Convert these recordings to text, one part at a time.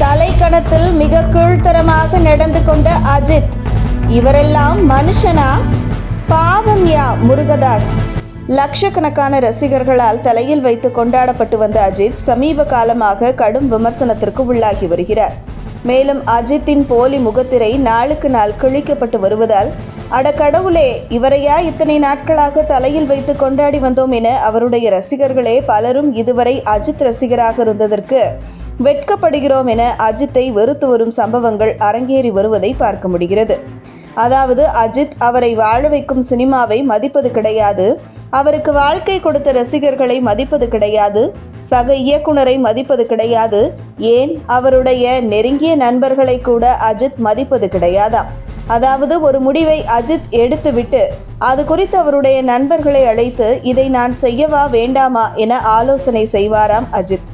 தலைக்கணத்தில் மிக கீழ்த்தரமாக நடந்து கொண்ட அஜித். இவரெல்லாம் மனுஷனா? பாவம் யா முருகதாஸ். லட்சக்கணக்கான ரசிகர்களால் தலையில் வைத்து கொண்டாடப்பட்டு வந்த அஜித் சமீப காலமாக கடும் விமர்சனத்திற்கு உள்ளாகி வருகிறார். மேலும் அஜித்தின் போலி முகத்திரை நாளுக்கு நாள் கிழிக்கப்பட்டு வருவதால் அட கடவுளே இவரையா இத்தனை நாட்களாக தலையில் வைத்து கொண்டாடி வந்தோம் என அவருடைய ரசிகர்களே பலரும் இதுவரை அஜித் ரசிகராக இருந்ததற்கு வெட்கப்படுகிறோம் என அஜித்தை வெறுத்து வரும் சம்பவங்கள் அரங்கேறி வருவதை பார்க்க முடிகிறது. அதாவது அஜித் அவரை வாழ வைக்கும் சினிமாவை மதிப்பது கிடையாது. அவருக்கு வாழ்க்கை கொடுத்த ரசிகர்களை மதிப்பது கிடையாது. சக இயக்குனரை மதிப்பது கிடையாது. ஏன்? அவருடைய நெருங்கிய நண்பர்களை கூட அஜித் மதிப்பது கிடையாதா அதாவது ஒரு முடிவை அஜித் எடுத்துவிட்டு அது குறித்து அவருடைய நண்பர்களை அழைத்து இதை நான் செய்யவா வேண்டாமா? என ஆலோசனை செய்வாராம் அஜித்.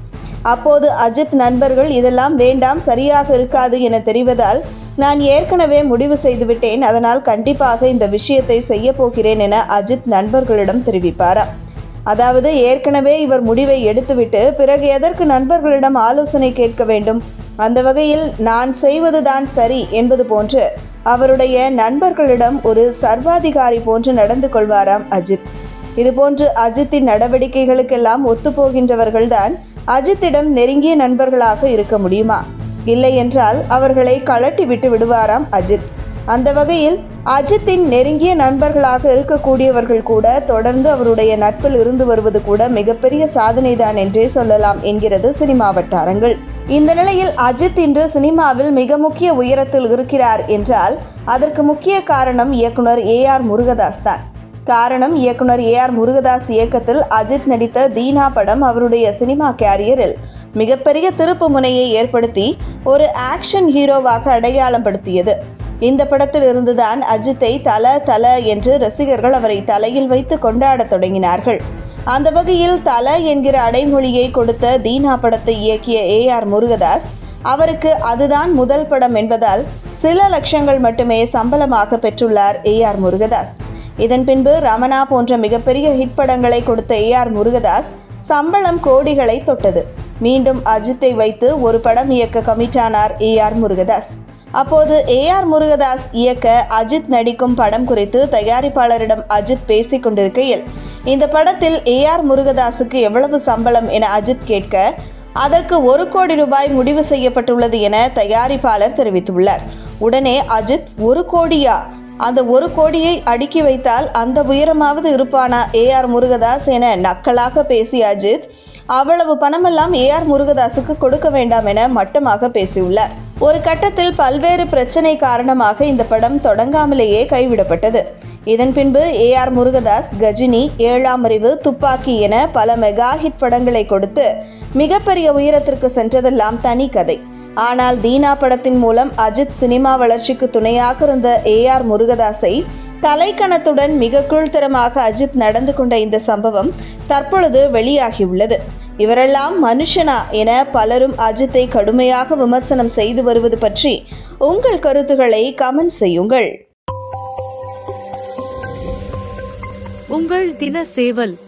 அப்போது அஜித் நண்பர்கள் இதெல்லாம் வேண்டாம் சரியாக இருக்காது என தெரிவதால் நான் ஏற்கனவே முடிவு செய்துவிட்டேன் அதனால் கண்டிப்பாக இந்த விஷயத்தை செய்ய போகிறேன் என அஜித் நண்பர்களிடம் தெரிவிப்பாராம் அதாவது ஏற்கனவே இவர் முடிவை எடுத்துவிட்டு பிறகு எதற்கு நண்பர்களிடம் ஆலோசனை கேட்க வேண்டும்? அந்த வகையில் நான் செய்வதுதான் சரி என்பது போன்று அவருடைய நண்பர்களிடம் ஒரு சர்வாதிகாரி போன்று நடந்து கொள்வாராம் அஜித். இதுபோன்று அஜித்தின் நடவடிக்கைகளுக்கெல்லாம் ஒத்துப்போகின்றவர்கள்தான் அஜித்திடம் நெருங்கிய நண்பர்களாக இருக்க முடியுமா? இல்லை என்றால் அவர்களை கழட்டி விட்டு விடுவாராம் அஜித். அந்த வகையில் அஜித்தின் நெருங்கிய நண்பர்களாக இருக்கக்கூடியவர்கள் கூட தொடர்ந்து அவருடைய நட்பில் இருந்து வருவது கூட மிகப்பெரிய சாதனைதான் என்றே சொல்லலாம் என்கிறது சினிமா வட்டாரங்கள் இந்த நிலையில் அஜித் இன்று சினிமாவில் மிக முக்கிய உயரத்தில் இருக்கிறார் என்றால் அதற்கு முக்கிய காரணம் இயக்குனர் ஏ ஆர் முருகதாஸ் தான். காரணம் இயக்குனர் ஏ ஆர் முருகதாஸ் இயக்கத்தில் அஜித் நடித்த தீனா படம் அவருடைய சினிமா கேரியரில் மிகப்பெரிய திருப்பு முனையை ஏற்படுத்தி ஒரு ஆக்ஷன் ஹீரோவாக அடையாளம் படுத்தியது. இந்த படத்தில் இருந்துதான் அஜித்தை தல தல என்று ரசிகர்கள் அவரை தலையில் வைத்து கொண்டாடத் தொடங்கினார்கள். அந்த வகையில் தல என்கிற அடைமொழியை கொடுத்த தீனா படத்தை இயக்கிய ஏ ஆர் முருகதாஸ் அவருக்கு அதுதான் முதல் படம் என்பதால் சில லட்சங்கள் மட்டுமே சம்பளமாக பெற்றுள்ளார் ஏ ஆர் முருகதாஸ். இதன் பின்பு ரமணா போன்ற மிகப்பெரிய ஹிட் படங்களை கொடுத்த ஏ ஆர் முருகதாஸ் சம்பளம் கோடிகளை தொட்டது. மீண்டும் அஜித்தை வைத்து ஒரு படம் இயக்க கமிட்டானார் ஏ ஆர் முருகதாஸ். அப்போது ஏ ஆர் முருகதாஸ் இயக்க அஜித் நடிக்கும் படம் குறித்து தயாரிப்பாளரிடம் அஜித் பேசிக் கொண்டிருக்கையில் இந்த படத்தில் ஏ ஆர் முருகதாஸுக்கு எவ்வளவு சம்பளம் என அஜித் கேட்க அதற்கு ஒரு கோடி ரூபாய் முடிவு செய்யப்பட்டுள்ளது என தயாரிப்பாளர் தெரிவித்துள்ளார். உடனே அஜித் ஒரு கோடியா? அந்த ஒரு கோடியை அடுக்கி வைத்தால் அந்த உயரமாவது இருப்பானா? ஏ ஆர் முருகதாஸ் என நக்கலாக பேசிய அஜித் அவ்வளவு பணமெல்லாம் ஏ ஆர் முருகதாஸுக்கு கொடுக்க வேண்டாம் என மட்டமாக பேசியுள்ளார். ஒரு கட்டத்தில் பல்வேறு பிரச்சனை காரணமாக இந்த படம் தொடங்காமலேயே கைவிடப்பட்டது. இதன் பின்பு ஏ ஆர் முருகதாஸ் கஜினி ஏழாம் அறிவு துப்பாக்கி என பல மெகா ஹிட் படங்களை கொடுத்து மிகப்பெரிய உயரத்திற்கு சென்றதெல்லாம் தனி கதை. ஆனால் தீனா படத்தின் மூலம் அஜித் சினிமா வளர்ச்சிக்கு துணையாக இருந்த ஏ ஆர் முருகதாஸை தலைக்கணத்துடன் மிக கீழ்த்தரமாக அஜித் நடந்து கொண்ட இந்த சம்பவம் தற்பொழுது வெளியாகியுள்ளது. இவரெல்லாம் மனுஷனா என பலரும் அஜித்தை கடுமையாக விமர்சனம் செய்து வருவது பற்றி உங்கள் கருத்துக்களை கமெண்ட் செய்யுங்கள். உங்கள் தின சேவல்